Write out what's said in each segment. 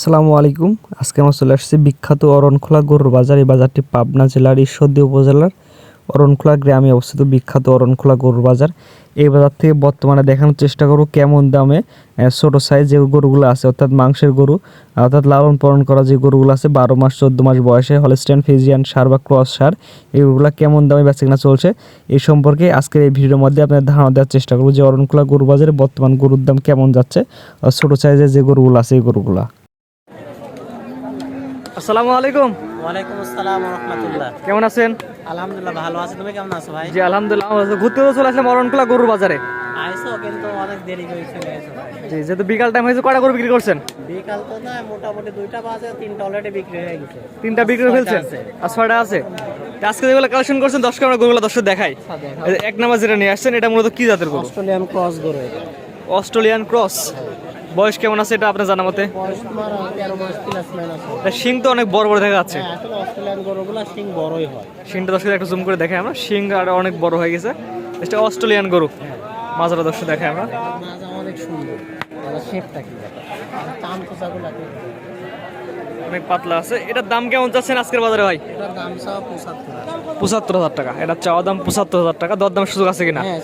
আসসালামু আলাইকুম। আজকে আমরা চলে আসছি বিখ্যাত অরণখোলা গরুর বাজার। এই বাজারটি পাবনা জেলার ঈশ্বরদী উপজেলার অরণখোলা গ্রামে অবস্থিত বিখ্যাত অরণখোলা গরুর বাজার। এই বাজার থেকে বর্তমানে দেখানোর চেষ্টা করব কেমন দামে ছোট সাইজ যে গরুগুলো আছে, অর্থাৎ মাংসের গরু, অর্থাৎ লালন পালন করা যে গরুগুলো আছে, বারো মাস, চোদ্দ মাস বয়সে হলস্টেন ফিজিয়ান সার বা ক্রস সার এইগুলো কেমন দামে বেচা কিনা চলছে এই সম্পর্কে আজকের এই ভিডিওর মধ্যে আপনাদের ধারণা দেওয়ার চেষ্টা করব যে অরণখোলা গরু বাজারে বর্তমান গরুর দাম কেমন যাচ্ছে, আর ছোট সাইজের যে গরুগুলো আছে, এই গরুগুলা। আসসালামু আলাইকুম। ওয়ালাইকুম আসসালাম রহমতুল্লাহ। কেমন আছেন? আলহামদুলিল্লাহ ভালো আছি। তুমি কেমন আছো ভাই? জি আলহামদুলিল্লাহ ঘুরতে তো চলে আসলাম অরণখোলা গরুর বাজারে। আইসো কিন্তু অনেক দেরি করে চলে এসো জি যেহেতু বিকাল টাইম হয়েছে কটা গরু বিক্রি করছেন? বিকাল তো না মোটামুটি দুইটা বাজে তিনটা অলরেডি বিক্রি হয়ে গেছে। তিনটা বিক্রি করে ফেলছেন? আর ছয়টা আছে? আজকে যেগুলো কালেকশন করছেন দশ আমরা গরুগুলো দশটা দেখাই। এক নাম্বার যেটা নিয়ে আসছেন এটা মূলত কি জাতের গরু? অস্ট্রেলিয়ান ক্রস গরু অস্ট্রেলিয়ান ক্রস বয়স কেমন আছে এটা আপনার জানা মতে? শিং তো অনেক বড় বড় দেখা যাচ্ছে। হ্যাঁ শিংটা দর্শক একটা জুম করে দেখে আমরা। শিং আর অনেক বড় হয়ে গেছে। এটা অস্ট্রেলিয়ান গরু। মাজারা দর্শক দেখাই আমরা। অনেক সুন্দর। শেপটা কি? অনেক পাতলা আছে। এটার দাম কেমন যাচ্ছেন আজকের বাজারে ভাই? পঁচাত্তর হাজার। টাকা। এটা চাওয়া দাম পঁচাত্তর হাজার টাকা। দরদামের সুযোগ আছে কিনা? হ্যাঁ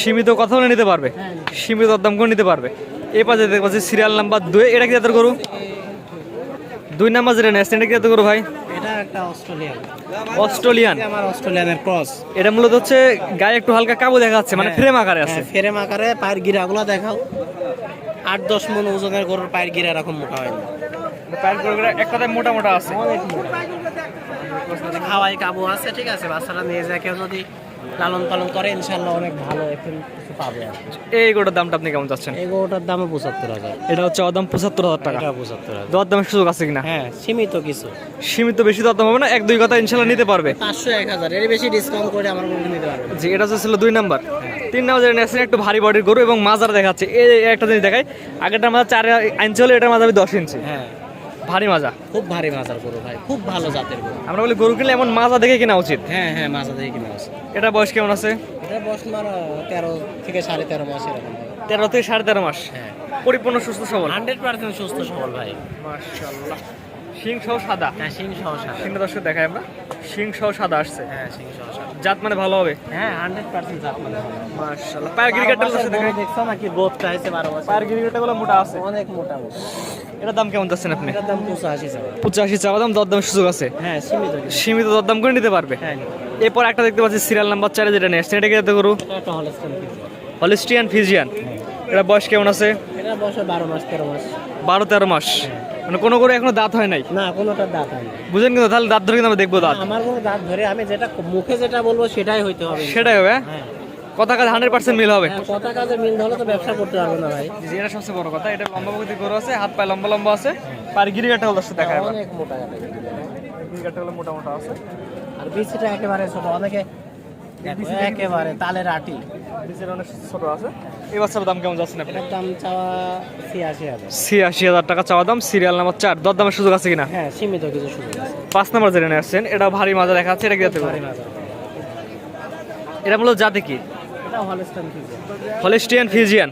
সীমিত কথা বলে নিতে পারবে? হ্যাঁ সীমিত দাম করে নিতে পারবে। এই পাশে দেখতে পাচ্ছি সিরিয়াল নাম্বার দুই। এটা কি গরু? দুই নাম্বার যেটা নেন এটা কি গরু ভাই? এটা একটা অস্ট্রেলিয়ান। অস্ট্রেলিয়ান। আমার অস্ট্রেলিয়ানের ক্রস। এটা মূলত হচ্ছে গায়ে একটু হালকা কাবু দেখা যাচ্ছে মানে ফ্রেম আকারে আছে। হ্যাঁ, ফ্রেম আকারে পায়ের গিরাগুলো দেখাও। আট দশ মন ওজনের গরুর পায়ের গিরা এরকম মোটা হয় না। পায়ের গরুগুলো এক কথায় মোটা মোটা আছে। খাওয়াই কাবু আছে ঠিক আছে বাচ্চারা নিয়ে যায় কেউ যদি লালন পালন করে ইনশাল্লাহ অনেক ভালো কিছু পাবে আর এই গরুটার দামটা আপনি কেমন চাচ্ছেন? এই গরুটার দামও পঁচাত্তর হাজার। এটা হচ্ছে দাম পঁচাত্তর হাজার টাকা। পঁচাত্তর হাজার। দর দামের সুযোগ আছে কিনা? হ্যাঁ সীমিত কিছু। সীমিত বেশি দর দাম হবে না এক দুই কথা ইনশাল্লাহ নিতে পারবে। পাঁচশো এক হাজার এর বেশি ডিসকাউন্ট করে আমার গরু নিতে পারবে জি এটা হচ্ছে ছিল দুই নাম্বার। তিন নাম্বার যেটা নিয়েছেন একটু ভারী বডির গরু এবং মাজার দেখাচ্ছে। এই একটা জিনিস দেখাই আগেরটা মাঝে চার ইঞ্চি হলে এটার মাঝে আমি দশ ইঞ্চি। হ্যাঁ। ভারী মাজা? খুব ভারী মাজার গরু ভাই খুব ভালো জাতের গরু। আমরা বলি গরু কিনলে এমন মাজা দেখে কিনা উচিত? হ্যাঁ হ্যাঁ মাজা দিয়ে কিনে আছে এটা বয়স কেমন আছে? এটা বয়স তোমার তেরো থেকে সাড়ে তেরো মাস এরকম তেরো থেকে সাড়ে তেরো মাস? হ্যাঁ। পরিপূর্ণ সুস্থ সবল? হান্ড্রেড পার্সেন্ট সুস্থ সবল ভাই। মাশাআল্লাহ। শিং সহ সাদা? হ্যাঁ সিং সহ সাদা। শিংটা দর্শক দেখাই আমরা। শিং সহ সাদা আসছে। হ্যাঁ সিং সহ সাদা। জাত মানে ভালো হবে? হ্যাঁ হান্ড্রেড পার্সেন্ট জাত মানে। মাশাআল্লাহ। পায়ের গিরিকাটটা দর্শক দেখাই। দেখছ নাকি? গ্রোথটা বছর। পায়ের গিরিকাটটা গুলো মোটা আছে। অনেক মোটা মোটা। এটার দাম কেমন যাচ্ছেন আপনি? এটার দাম পঁচাশি যাবে পঁচাশি চাওয়া দাম দর দামের সুযোগ আছে? হ্যাঁ সীমিত। সীমিত দরদাম করে নিতে পারবে? হ্যাঁ এরপর একটা দেখতে পাচ্ছি সিরিয়াল নাম্বার চারে যেটা নিয়ে আসছে এটা কি গরু? হলিস্টিয়ান ফিজিয়ান এটা বয়স কেমন আছে? এটা বয়স বারো মাস তেরো মাস। বারো তেরো মাস। মানে কোনো গরু এখনও দাঁত হয় নাই? না দাঁত হয় বুঝেন কিন্তু তাহলে দাঁত ধরে কিন্তু আমরা দেখব দাঁত। আমার কোনো দাঁত ধরে আমি যেটা মুখে যেটা বলব সেটাই হইতে হবে। সেটাই হবে হ্যাঁ? হ্যাঁ কথা কাজ হান্ড্রেড পার্সেন্ট মিল হবে। হ্যাঁ, কথা কাজে মিল হলে তো ব্যবসা করতে পারব না ভাই। জি, এটা সবচেয়ে বড় কথা। এটা লম্বা প্রকৃতির গরু আছে হাত পায়ে লম্বা লম্বা আছে। গিরিগাটা হলো দেখা যাবে অনেক মোটা কাটা গিরিগাটা হলো মোটা মোটা আছে। আর বিচিটা একেবারে ছোট অনেকে একেবারে তালের আটি। অনেক ছোট আছে। এই বাচ্চার দাম কেমন যাচ্ছে এটার দাম চাওয়া ছিয়াশি হাজার। ছিয়াশি হাজার টাকা চাওয়া দাম সিরিয়াল নাম্বার চার। দর দামের সুযোগ আছে কিনা? হ্যাঁ সীমিত কিছু সুযোগ আছে। পাঁচ নাম্বার যেটা নিয়ে আসছেন এটা ভারী মাজা দেখা এটা কি এটা মূলত জাতে কি? Holstein Friesian.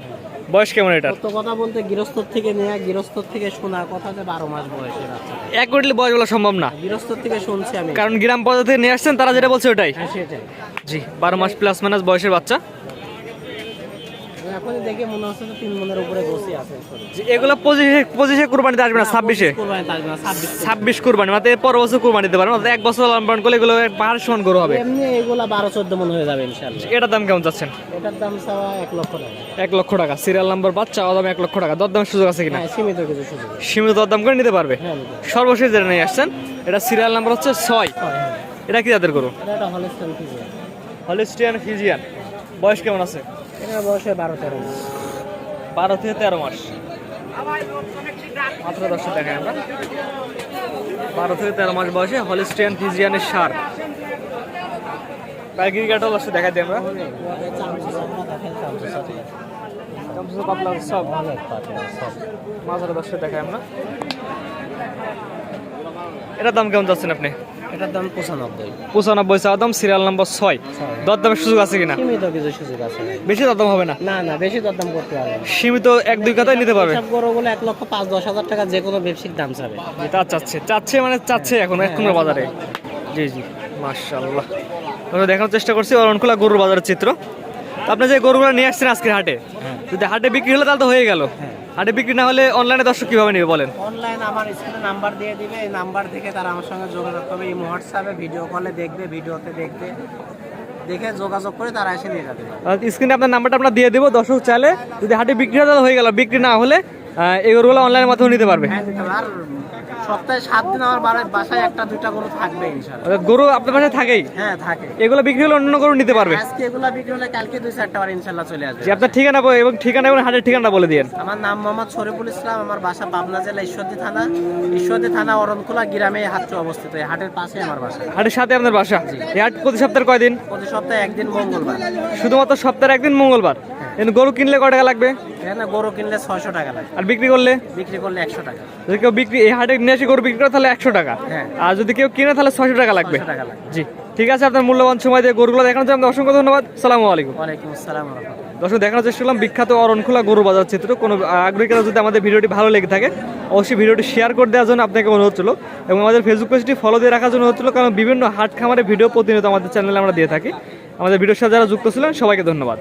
বয়স কেমন এটা তো কথা বলতে গৃহস্থর থেকে নেয়া গৃহস্থর থেকে শোনা কথা যে বারো মাস বয়সে আছে। এক কোটি বয়স বলা সম্ভব না। গৃহস্থর থেকে শুনছি আমি। কারণ গ্রাম পদ্ধতি নিয়ে আসছেন তারা যেটা বলছে ওটাই। হ্যাঁ সেটাই। জি বারো মাস প্লাস মাইনাস বয়সের বাচ্চা। এখন দেখে মনে হচ্ছে যে তিন মনের উপরে বসে আছে এগুলো পঁচিশে পঁচিশে কুরবানিতে আসবে না ছাব্বিশে? না ছাব্বিশ কুরবানি মানে পর বছর কুরবানি দিতে এক বছর লালন করলে এগুলো সমান গরু হবে। এমনি এগুলা বারো চোদ্দ মন হয়ে যাবে ইনশাল্লাহ এটার দাম কেমন এটার দাম চাওয়া এক লক্ষ টাকা। এক লক্ষ টাকা সিরিয়াল নাম্বার চাওয়া দাম এক লক্ষ টাকা। দরদামের সুযোগ আছে কিনা? হ্যাঁ সীমিত কিছু সুযোগ সীমিত দরদাম করে নিতে পারবে? হ্যাঁ সর্বশেষ যেটা নিয়ে আসছেন এটা সিরিয়াল নাম্বার হচ্ছে ছয়। হ্যাঁ। এটা কি যাদের গরু? এটা একটা হলস্টাইন ফিজিয়ান হলিস্টিয়ান ফিজিয়ান বয়স কেমন আছে? এটার বয়সে বারো তেরো মাস। বারো থেকে তেরো মাস। মাত্র দশটা দেখায় আমরা। বারো থেকে তেরো মাস বয়সে হলিস্টিয়ান ফিজিয়ানের সার। প্যাগির গাটা দশটা দেখাই দিই আমরা। পাতলা সব। মাঝারে দশটা দেখাই আমরা। এটার দাম কেমন যাচ্ছেন আপনি? এটার দাম পঁচানব্বই। পঁচানব্বই চাওয়া দাম সিরিয়াল নাম্বার ছয়। দরদামের সুযোগ আছে কিনা? সীমিত কিছু সুযোগ আছে। বেশি দরদাম হবে না? না না বেশি দরদাম করতে পারবে সীমিত এক দুই কথাই নিতে পারবে? সব গরুগুলো এক লক্ষ পাঁচ দশ হাজার টাকা যে কোনো ব্যবসায়িক দাম চাবে। তা চাচ্ছে চাচ্ছে মানে চাচ্ছে এখন বাজারে। জি জি আমরা দেখানোর চেষ্টা করছি অরণখোলা গরুর বাজারের চিত্র। আপনি যে গরুগুলো নিয়ে আসছেন আজকের হাটে যদি হাটে বিক্রি হলে তাহলে তো হয়ে গেল। হাটে বিক্রি না হলে অনলাইনে দর্শক কীভাবে নেবে বলেন? অনলাইন আমার স্ক্রিনে নাম্বার দিয়ে দিবে এই নাম্বার থেকে তারা আমার সঙ্গে যোগাযোগ করবে। এই হোয়াটসঅ্যাপে ভিডিও কলে দেখবে ভিডিওতে দেখবে। দেখে যোগাযোগ করে তারা এসে নিয়ে যাবে। স্ক্রিনে আপনার নাম্বারটা আমরা দিয়ে দেবো দর্শক চাইলে। যদি হাটে বিক্রি হয় তাহলে হয়ে গেল বিক্রি না হলে এগুলো অনলাইনের মাধ্যমে নিতে পারবে। হ্যাঁ। আর সপ্তাহে সাত দিন আমার বাসায় একটা দুইটা গরু থাকবে ইনশাল্লাহ গরু আপনার পাশে থাকেই? হ্যাঁ থাকে। এগুলো বিক্রি হলে অন্য গরু নিতে পারবে? আজকে এগুলা বিক্রি হলে কালকে দুই চারটা বার ইনশাল্লাহ চলে আসবে। আপনার ঠিকানা এবং ঠিকানা এবং হাটের ঠিকানা বলে দিন আমার নাম মোহাম্মদ শরীফুল ইসলাম আমার বাসা পাবনা জেলা ঈশ্বরদী থানা। ঈশ্বরদী থানা গ্রামে হাটটি অবস্থিত। এই হাটের পাশে আমার বাসা। হাটের সাথে আপনার বাসা? এই হাট প্রতি সপ্তাহের কয়দিন? প্রতি সপ্তাহে একদিন মঙ্গলবার। শুধুমাত্র সপ্তাহের একদিন মঙ্গলবার? গরু কিনলে কয় টাকা লাগবে? এখানে গরু কিনলে ছয়শো টাকা লাগে আর বিক্রি করলে? বিক্রি করলে একশো টাকা। যদি কেউ বিক্রি এই হাটে নিয়ে এসে গরু বিক্রি করে তাহলে একশো টাকা। হ্যাঁ। আর যদি কেউ কিনে তাহলে ছয়শো টাকা লাগবে। টাকা লাগবে। জি। ঠিক আছে আপনার মূল্যবান সময় দিয়ে গরুগুলো দেখানোর জন্য অসংখ্য ধন্যবাদ। সালামু আলাইকুম। ওয়ালাইকুম আসসালাম দর্শক দেখানোর চেষ্টা করলাম বিখ্যাত অরণখোলা গরু বাজার চিত্র। কোনো আগ্রহী কেউ যদি আমাদের ভিডিওটি ভালো লেগে থাকে অবশ্যই ভিডিওটি শেয়ার করে দেওয়ার জন্য আপনাকে অনুরোধ ছিল। এবং আমাদের ফেসবুক পেজটি ফলো দিয়ে রাখার জন্য হচ্ছিল কারণ বিভিন্ন হাট খামারের ভিডিও প্রতিনিয়ত আমাদের চ্যানেলে আমরা দিয়ে থাকি। আমাদের ভিডিওর সাথে যারা যুক্ত ছিলেন সবাইকে ধন্যবাদ।